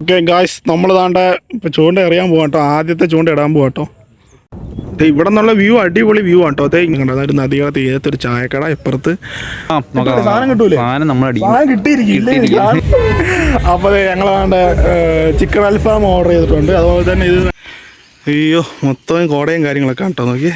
Okay guys നമ്മൾ താണ്ട ഇപ്പൊ ചൂണ്ട എറിയാൻ പോവാം കേട്ടോ ആദ്യത്തെ ചൂണ്ട ഇടാൻ പോവാം കേട്ടോ ദേ ഇവിടെ നിന്നുള്ള വ്യൂ അടിപൊളി വ്യൂ ആണ് കേട്ടോ അതേ ഇങ്ങനെ അതൊരു നദികളെ തീരത്തൊരു ചായക്കട ഇപ്പുറത്ത്. സാധനം കിട്ടൂലേ? സാധനം കിട്ടിയിരിക്കില്ല അപ്പോൾ ഞങ്ങൾ താണ്ട ചിക്കൻ അൽഫാം ഓർഡർ ചെയ്തിട്ടുണ്ട്. അതുപോലെ തന്നെ ഇത് അയ്യോ മൊത്തം കോടയും കാര്യങ്ങളൊക്കെ ആണ് കേട്ടോ നോക്കിയേ.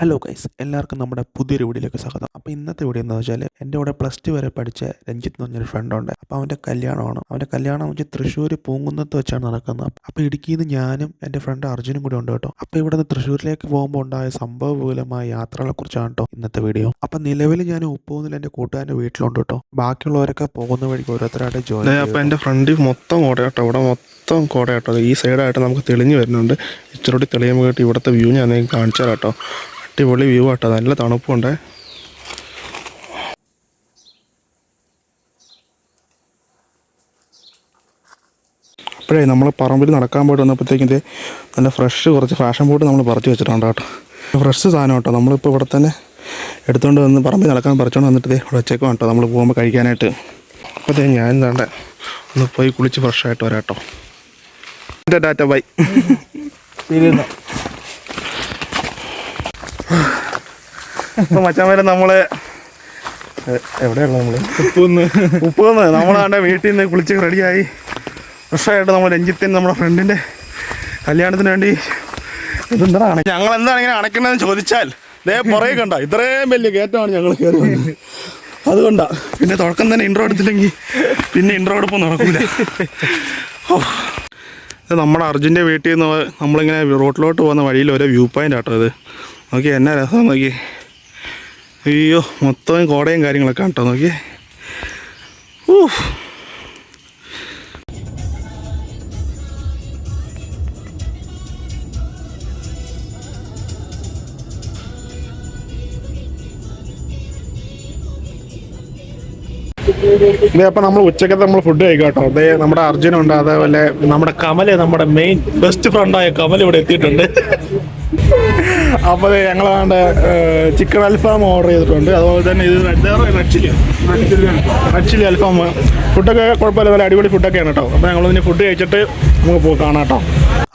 ഹലോ ഗൈസ് എല്ലാവർക്കും നമ്മുടെ പുതിയൊരു വീഡിയോയിലേക്ക് സ്വാഗതം. അപ്പോൾ ഇന്നത്തെ വീഡിയോ എന്താണെന്ന് വെച്ചാൽ എന്റെ കൂടെ പ്ലസ് ടു വരെ പഠിച്ച രഞ്ജിത്ത് എന്ന് പറഞ്ഞൊരു ഫ്രണ്ടുണ്ട് അപ്പോൾ അവന്റെ കല്യാണമാണ്. അവന്റെ കല്യാണം വെച്ച് തൃശ്ശൂർ പൂങ്കുന്നത്ത് വെച്ചാണ് നടക്കുന്നത്. അപ്പോൾ ഇടുക്കിയിൽ നിന്ന് ഞാനും എന്റെ ഫ്രണ്ട് അർജുനും കൂടി ഉണ്ട് കേട്ടോ. അപ്പോൾ ഇവിടെ നിന്ന് തൃശ്ശൂരിലേക്ക് പോകുമ്പോൾ ഉണ്ടായ സംഭവപൂലമായ യാത്രകളെ കുറിച്ചാണ് കേട്ടോ ഇന്നത്തെ വീഡിയോ അപ്പോൾ നിലവിൽ ഞാൻ ഉപ്പൂന്നിൽ എന്റെ കൂട്ടുകാരന്റെ വീട്ടിലുണ്ട് കേട്ടോ. ബാക്കിയുള്ളവരൊക്കെ പോകുന്ന വഴിക്ക് ഓരോരുത്തരായിട്ട് ജോലി അപ്പം എന്റെ ഫ്രണ്ട് മൊത്തം കോട കേട്ടോ. ഇവിടെ മൊത്തം കോട കേട്ടോ. ഈ സൈഡായിട്ട് നമുക്ക് തെളിഞ്ഞു വരുന്നുണ്ട്. ഇച്ചിരി തെളിയുമ്പോൾ ഇവിടുത്തെ വ്യൂ ഞാൻ കാണിച്ചാലോ കാണിച്ചു തരാം കേട്ടോ. അടിപൊളി വ്യൂ കേട്ടോ നല്ല തണുപ്പുണ്ട്. അപ്പോഴേ നമ്മൾ പറമ്പിൽ നടക്കാൻ പോയിട്ട് വന്നപ്പോഴത്തേക്കും ഇതേ നല്ല ഫ്രഷ് കുറച്ച് ഫാഷൻ ബോട്ട് നമ്മൾ പറിച്ച് വെച്ചിട്ടുണ്ട് കേട്ടോ. ഫ്രഷ് സാധനം കേട്ടോ. നമ്മളിപ്പോൾ ഇവിടെ തന്നെ എടുത്തുകൊണ്ട് വന്ന് പറമ്പിൽ നടക്കാൻ പറിച്ചുകൊണ്ട് വന്നിട്ട് ഇവിടെ വെച്ചേക്കും കേട്ടോ. നമ്മൾ പോകുമ്പോൾ കഴിക്കാനായിട്ട്. അപ്പോഴത്തേ ഞാൻ എന്താണ്ട് ഒന്ന് പോയി കുളിച്ച് ഫ്രഷായിട്ട് വരാം കേട്ടോ. എന്റെ ഡാറ്റ ബൈ ഇപ്പം മച്ചാൻ നമ്മൾ എവിടെയുള്ള നമ്മൾ? ഉപ്പുന്ന്. ഉപ്പുന്ന്. നമ്മളാണ്ട് വീട്ടിൽ നിന്ന് കുളിച്ച് റെഡിയായി ഫ്രഷായിട്ട് നമ്മൾ രഞ്ജിത്തിന് നമ്മുടെ ഫ്രണ്ടിന്റെ കല്യാണത്തിന് വേണ്ടി ഇതെന്താണ്? ഞങ്ങൾ എന്താണ് ഇങ്ങനെ അണയ്ക്കണമെന്ന് ചോദിച്ചാൽ ദേ പുറകെ കണ്ട? ഇത്രയും വലിയ കയറ്റമാണ് ഞങ്ങൾ കയറുന്നത് അതുകൊണ്ടാ. പിന്നെ തുടക്കം തന്നെ ഇൻട്രോ എടുത്തില്ലെങ്കിൽ പിന്നെ ഇൻട്രോ എടുപ്പം നടക്കില്ല നമ്മുടെ അർജുന്റെ വീട്ടിൽ നിന്ന് നമ്മളിങ്ങനെ റോട്ടിലോട്ട് പോകുന്ന വഴിയിൽ ഓരോ വ്യൂ പോയിന്റ് ആട്ടോ ഇത്. നോക്കി എന്നാ രസം നോക്കി. അയ്യോ മൊത്തം കോടയും കാര്യങ്ങളൊക്കെ ആട്ടോ നോക്കി ഊഫ്. ഇതേ അപ്പം നമ്മൾ ഉച്ചക്കത്തെ നമ്മൾ ഫുഡ് കഴിക്കാട്ടോ കേട്ടോ. അതേ നമ്മുടെ അർജുനുണ്ട് അതേപോലെ നമ്മുടെ കമൽ നമ്മുടെ മെയിൻ ബെസ്റ്റ് ഫ്രണ്ടായ കമൽ ഇവിടെ എത്തിയിട്ടുണ്ട്. അപ്പോൾ ഞങ്ങളാണ്ട് ചിക്കൻ അൽഫാം ഓർഡർ ചെയ്തിട്ടുണ്ട്. അതുപോലെ തന്നെ ഇത് റെഡ് ചില്ലി റെഡ് ചില്ലി അൽഫാം ഫുഡൊക്കെ കുഴപ്പമില്ല. നല്ല അടിപൊളി ഫുഡൊക്കെയാണ് കേട്ടോ. അപ്പോൾ ഞങ്ങളിതിന് ഫുഡ് കഴിച്ചിട്ട് നമുക്ക് പോയി കാണാം കേട്ടോ.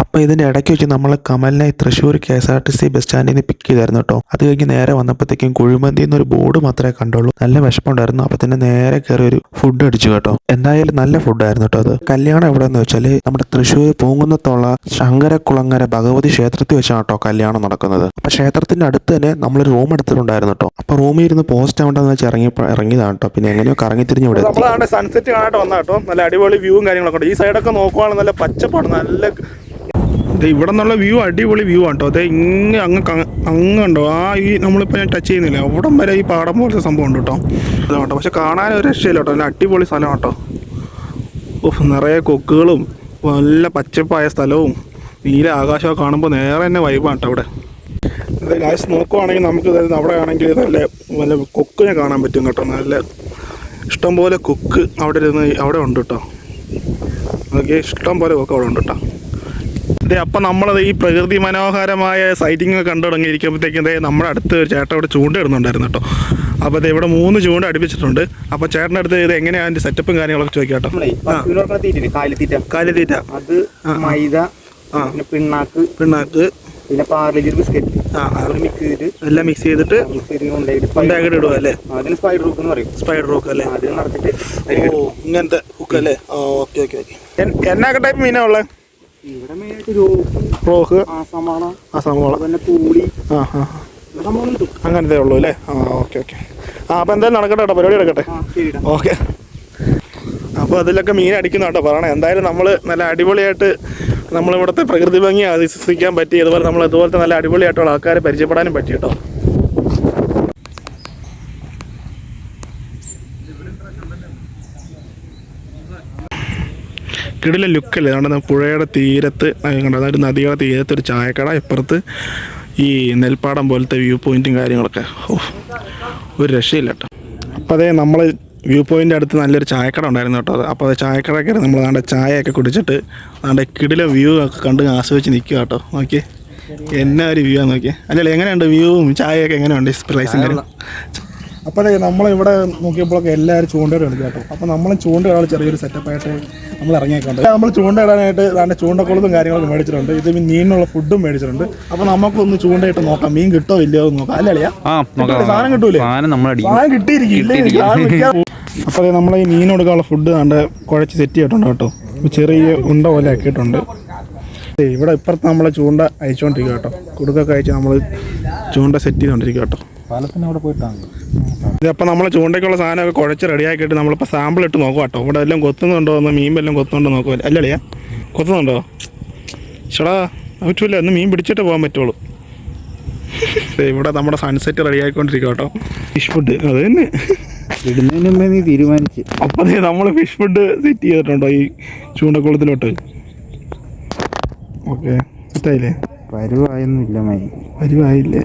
അപ്പോൾ ഇതിന്റെ ഇടയ്ക്ക് വെച്ച് നമ്മൾ കമലിനെ Thrissur K S R T C bus സ്റ്റാൻഡിൽ നിന്ന് പിക്ക് ചെയ്തായിരുന്നു കേട്ടോ. അത് കഴിഞ്ഞ് നേരെ വന്നപ്പോഴത്തേക്കും കുഴിമന്തി എന്നൊരു ബോർഡ് മാത്രമേ കണ്ടുള്ളൂ. നല്ല വിഷമമുണ്ടായിരുന്നു അപ്പോൾ തന്നെ നേരെ കയറി ഒരു ഫുഡ് അടിച്ചു കേട്ടോ. എന്തായാലും നല്ല ഫുഡായിരുന്നു കേട്ടോ അത്. കല്യാണം എവിടെയെന്ന് വെച്ചാൽ നമ്മുടെ തൃശ്ശൂർ പൂങ്കുന്നത്തുള്ള ശങ്കരക്കുളങ്ങര ഭഗവതി ക്ഷേത്രത്തിൽ വെച്ചാണ് കേട്ടോ കല്യാണം നടക്കുന്നത്. അപ്പോൾ ക്ഷേത്രത്തിന്റെ അടുത്ത് തന്നെ നമ്മളൊരു റൂം എടുത്തിട്ടുണ്ടായിരുന്നു കേട്ടോ. അപ്പോൾ റൂമിൽ ഇരുന്ന് പോസ്റ്റ് ആവേണ്ടെന്ന് വെച്ച് ഇറങ്ങി ഇറങ്ങിയതാണ് കേട്ടോ. പിന്നെ എങ്ങനെയോ കറങ്ങി തിരിഞ്ഞ് ഇവിടെ നമ്മളാണ് സൺസെറ്റ് കാണാനായിട്ട് വന്ന കേട്ടോ. നല്ല അടിപൊളി വ്യൂവും കാര്യങ്ങളൊക്കെ ഉണ്ട്. ഈ സൈഡൊക്കെ നോക്കുവാണെങ്കിൽ നല്ല പച്ചപ്പാണ്. നല്ല ദേ ഇവിടെ നിന്നുള്ള വ്യൂ അടിപൊളി വ്യൂ ആണ് കേട്ടോ. അതെ ഇങ്ങ് അങ്ങ് അങ്ങ് കണ്ടോ? ആ ഈ നമ്മളിപ്പോൾ ഞാൻ ടച്ച് ചെയ്യുന്നില്ല. അവിടം വരെ ഈ പാടം പോലത്തെ സംഭവം ഉണ്ട് കേട്ടോ. അതാണ് കേട്ടോ. പക്ഷെ കാണാൻ ഒരു രക്ഷയില്ല കേട്ടോ. നല്ല അടിപൊളി സ്ഥലം കേട്ടോ. ഓഹ് നിറയെ കൊക്കുകളും നല്ല പച്ചപ്പായ സ്ഥലവും നീല ആകാശമൊക്കെ കാണുമ്പോൾ നേരെ തന്നെ വൈബാണ് കേട്ടോ ഇവിടെ. ഇത് ഗായ്സ് നോക്കുവാണെങ്കിൽ നമുക്ക് ഇത് അവിടെ ആണെങ്കിൽ നല്ല നല്ല കൊക്കിനെ കാണാൻ പറ്റും കേട്ടോ. നല്ല ഇഷ്ടംപോലെ കൊക്ക് അവിടെ ഇരുന്ന് അവിടെ ഉണ്ട് കേട്ടോ. അതൊക്കെ ഇഷ്ടംപോലെ കൊക്ക് അവിടെ ഉണ്ട് കേട്ടോ. അതെ അപ്പം നമ്മളത് ഈ പ്രകൃതി മനോഹരമായ സൈറ്റിംഗ് കണ്ടു തുടങ്ങിയിരിക്കുമ്പോഴത്തേക്കും ദേ നമ്മുടെ അടുത്ത് ഒരു ചേട്ടൻ ഇവിടെ ചൂണ്ടിടുന്നുണ്ടായിരുന്നു കേട്ടോ. അപ്പോൾ ഇത് ഇവിടെ മൂന്ന് ചൂണ്ട അടിപ്പിച്ചിട്ടുണ്ട്. അപ്പോൾ ചേട്ടന്റെ അടുത്ത് ഇത് എങ്ങനെയാണ് അതിന്റെ സെറ്റപ്പും കാര്യങ്ങളൊക്കെ ചോദിക്കാം കേട്ടോ. കാലിത്തീറ്റ. കാലിത്തീറ്റ. അത് മൈദ പിണ്ണാക്ക്. പിണ്ണാക്ക്. പിന്നെ പാർലേജ് ബിസ്ക്കറ്റ് ആ ആ. അത് മിക്സ് ചെയ്തിട്ട് എല്ലാം മിക്സ് ചെയ്തിട്ട് മിക്സ് ചെയ്ത് കൊണ്ടുപോയിട്ട് ഉണ്ടാക്കിയിട്ട് ഇടുക അല്ലേ? അതിന് സ്പൈഡർ ഹുക്ക് എന്ന് പറയും. സ്പൈഡർ റോക്ക് അല്ലേ? നടത്തിട്ട് ഓ ഇങ്ങനത്തെ ഹുക്ക് അല്ലേ? ഓക്കെ ഓക്കെ ഓക്കെ എന്നൊക്കെ ടൈപ്പ് മീനാ ഉള്ളത് ഇവിടെ മെയിനായിട്ട് റോക്ക് ആസമാള പിന്നെ തൂളി ആ ആ അങ്ങനത്തെ ഉള്ളൂ അല്ലേ? ആ ഓക്കെ ഓക്കെ ആ അപ്പോൾ എന്തായാലും നടക്കട്ടെ കേട്ടോ പരിപാടി നടക്കട്ടെ. ഓക്കെ അപ്പോൾ അതിലൊക്കെ മീൻ അടിക്കുന്ന കേട്ടോ പറയണേ. എന്തായാലും നമ്മൾ നല്ല അടിപൊളിയായിട്ട് നമ്മളിവിടുത്തെ പ്രകൃതി ഭംഗി ആസ്വദിക്കാൻ പറ്റി അതുപോലെ നമ്മൾ അതുപോലത്തെ നല്ല അടിപൊളിയായിട്ടുള്ള ആൾക്കാരെ പരിചയപ്പെടാനും പറ്റി കേട്ടോ. കിടിലെ ലുക്കല്ലേ നമ്മുടെ പുഴയുടെ തീരത്ത് ആ, കണ്ടോ അതായത് നദിയുടെ തീരത്ത് ഒരു ചായക്കട ഇപ്പുറത്ത് ഈ നെൽപ്പാടം പോലത്തെ വ്യൂ പോയിന്റും കാര്യങ്ങളൊക്കെ. ഓ ഒരു രക്ഷയില്ല കേട്ടോ. അപ്പോൾ അതേ നമ്മൾ വ്യൂ പോയിന്റ് അടുത്ത് നല്ലൊരു ചായക്കട ഉണ്ടായിരുന്നു കേട്ടോ. അപ്പോൾ അത് ചായക്കട കയറി നമ്മൾ നാണ്ട ചായയൊക്കെ കുടിച്ചിട്ട് നാണ്ട കിടിലെ വ്യൂ ഒക്കെ കണ്ട് ആസ്വദിച്ച് നിൽക്കുക കേട്ടോ. നോക്കിയേ. എന്നാ ഒരു വ്യൂ ആണ് നോക്കിയേ. അല്ലല്ലേ എങ്ങനെയുണ്ട് വ്യൂവും ചായയൊക്കെ എങ്ങനെയുണ്ട് പ്രൈസും കാര്യം അപ്പോൾ അതെ നമ്മളിവിടെ നോക്കിയപ്പോഴൊക്കെ എല്ലാവരും ചൂണ്ടയുടെ കളിക്കും കേട്ടോ. അപ്പോൾ നമ്മൾ ചൂണ്ടയിടാൻ ചെറിയൊരു സെറ്റപ്പായിട്ട് നമ്മൾ ഇറങ്ങിയേക്കുണ്ട് നമ്മൾ ചൂണ്ടയിടാനായിട്ട് അതിന്റെ ചൂണ്ടക്കുളത്തും കാര്യങ്ങളൊക്കെ മേടിച്ചിട്ടുണ്ട്. ഇത് മീനിനുള്ള ഫുഡും മേടിച്ചിട്ടുണ്ട്. അപ്പോൾ നമുക്കൊന്ന് ചൂണ്ടയിട്ട് നോക്കാം. മീൻ കിട്ടോ ഇല്ലയോ എന്ന് നോക്കാം. അല്ലേ അളിയാ? ആ കിട്ടില്ലേ? സാധനം കിട്ടൂലേ? സാധനം കിട്ടിയിരിക്കും അപ്പോൾ അതെ നമ്മൾ ഈ മീൻ കൊടുക്കാനുള്ള ഫുഡ് കണ്ട് കുഴച്ച് സെറ്റ് ചെയ്തിട്ടുണ്ട് കേട്ടോ. ചെറിയ ഉണ്ട പോലെ ആക്കിയിട്ടുണ്ട്. ഇവിടെ ഇപ്പുറത്ത് നമ്മൾ ചൂണ്ട അയച്ചുകൊണ്ടിരിക്കുക കേട്ടോ. കുടുക്കൊക്കെ അയച്ച് നമ്മൾ ചൂണ്ട സെറ്റ് ചെയ്തുകൊണ്ടിരിക്കുക കേട്ടോ. പാലത്തിന് അവിടെ പോയിട്ടാണ് ഇതപ്പോൾ നമ്മൾ ചൂണ്ടയ്ക്കുള്ള സാധനമൊക്കെ കുഴച്ച് റെഡിയാക്കിയിട്ട് നമ്മളിപ്പോൾ സാമ്പിൾ ഇട്ട് നോക്കുക കേട്ടോ. ഇവിടെ എല്ലാം കൊത്തുന്നുണ്ടോ എന്ന് മീൻ എല്ലാം കൊത്തുന്നുണ്ടോ നോക്കുക അല്ലടിയാ കൊത്തുന്നുണ്ടോ? ചേടാ പറ്റൂല. ഒന്ന് മീൻ പിടിച്ചിട്ട് പോകാൻ പറ്റുള്ളൂ. ഇവിടെ നമ്മുടെ സൺസെറ്റ് റെഡി ആയിക്കൊണ്ടിരിക്കും കേട്ടോ. ഫിഷ് ഫുഡ് അത് തന്നെ. ഇടുന്നതിന് മുമ്പേ നീ തീരുമാനിച്ച്. അപ്പതേ നമ്മൾ ഫിഷ് ഫുഡ് സെറ്റ് ചെയ്തിട്ടുണ്ടോ ഈ ചൂണ്ടക്കുളത്തിലോട്ട്? ഓക്കെ സെറ്റായില്ലേ? പരുവായൊന്നുമില്ല മൈ. വരുവായില്ലേ?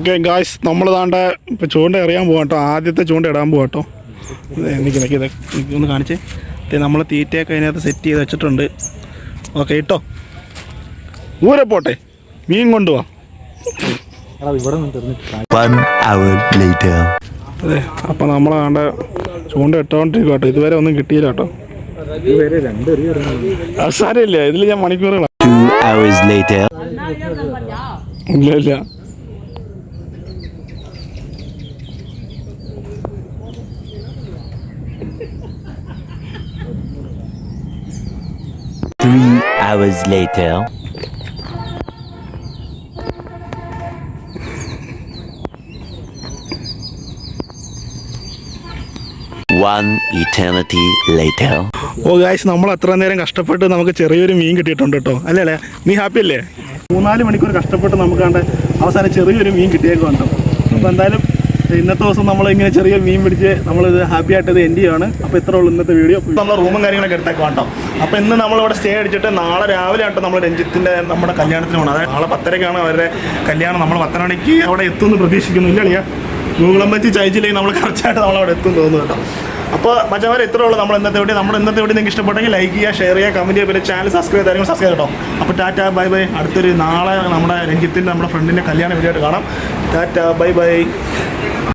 ഓക്കെ ഗായ്സ് നമ്മൾ താണ്ട ഇപ്പം ചൂണ്ട എറിയാൻ പോകട്ടോ ആദ്യത്തെ ചൂണ്ട ഇടാൻ പോകട്ടോ കേട്ടോ എനിക്ക് നിൽക്കി ഒന്ന് കാണിച്ചേ. നമ്മൾ തീറ്റയൊക്കെ അതിനകത്ത് സെറ്റ് ചെയ്ത് വെച്ചിട്ടുണ്ട്. ഓക്കെ ഇട്ടോ. ഊരെ പോട്ടെ. മീൻ കൊണ്ടുപോവാ ഇവിടെ നിന്ന് അതെ അപ്പോൾ നമ്മൾ കണ്ട ചൂണ്ട ഇട്ടോണ്ടിരിക്കും കേട്ടോ. ഇതുവരെ ഒന്നും കിട്ടിയില്ല കേട്ടോ. ഇതുവരെ രണ്ട് എറിയ സാരമില്ല ഇതിൽ ഞാൻ മണിക്കൂറുകളാണ്. ഇല്ല ഇല്ല. Three hours later. One eternity later. ഓ ഗായ്സ് നമ്മൾ അത്ര നേരം കഷ്ടപ്പെട്ട് നമുക്ക് ചെറിയൊരു മീൻ കിട്ടിയിട്ടുണ്ട് കേട്ടോ അല്ലേ അല്ലേ? നീ ഹാപ്പി അല്ലേ? മൂന്നാൽ മണിക്കൂർ കഷ്ടപ്പെട്ട് നമുക്ക് കണ്ട് അവസാനം ചെറിയൊരു മീൻ കിട്ടിയേക്കുണ്ട് കേട്ടോ അപ്പോൾ എന്തായാലും ഇന്നത്തെ ദിവസം നമ്മൾ ഇങ്ങനെ ചെറിയ മീൻ പിടിച്ച് നമ്മളിത് ഹാപ്പി ആയിട്ട് ഇത് എൻഡ് ചെയ്യുകയാണ് അപ്പോൾ ഇത്ര ഉള്ളൂ ഇന്നത്തെ വീഡിയോ നമ്മൾ റൂമും കാര്യങ്ങളൊക്കെ എടുത്തേക്കാം കേട്ടോ അപ്പോൾ ഇന്ന് നമ്മളിവിടെ സ്റ്റേ അടിച്ചിട്ട് നാളെ രാവിലെ ആട്ടോ നമ്മൾ രഞ്ജിത്തിന്റെ നമ്മുടെ കല്യാണത്തിന് പോകണം അതായത് നാളെ പത്തരക്കാണ് അവരുടെ കല്യാണം. നമ്മൾ പത്തര മണിക്ക് അവിടെ എത്തുമെന്ന് പ്രതീക്ഷിക്കുന്നു ഇല്ല അളിയാ. ഗൂഗിളം വെച്ച് ചയച്ചില്ലെങ്കിൽ നമ്മൾ കറക്റ്റായിട്ട് നമ്മൾ അവിടെ എത്തും തോന്നുന്നു കേട്ടോ. അപ്പോൾ മച്ചമാരെ ഇത്രേ ഉള്ളൂ നമ്മൾ ഇന്നത്തെ വീഡിയോ നമ്മൾ ഇന്നത്തെ വീഡിയോ നിങ്ങൾക്ക് ഇഷ്ടപ്പെട്ടെങ്കിൽ ലൈക്ക് ചെയ്യുക ഷെയർ ചെയ്യുക കമന്റ് ചെയ്യുക പിന്നെ ചാനൽ സബ്സ്ക്രൈബ് കാര്യങ്ങൾ സബ്സ്ക്രൈബ് കേട്ടോ അപ്പോൾ ടാറ്റ ബൈ ബൈ അടുത്തൊരു നാളെ നമ്മുടെ രഞ്ജിത്തിന്റെ നമ്മുടെ ഫ്രണ്ടിന്റെ കല്യാണം വീഡിയോ ആയിട്ട് കാണാം. Tata bye bye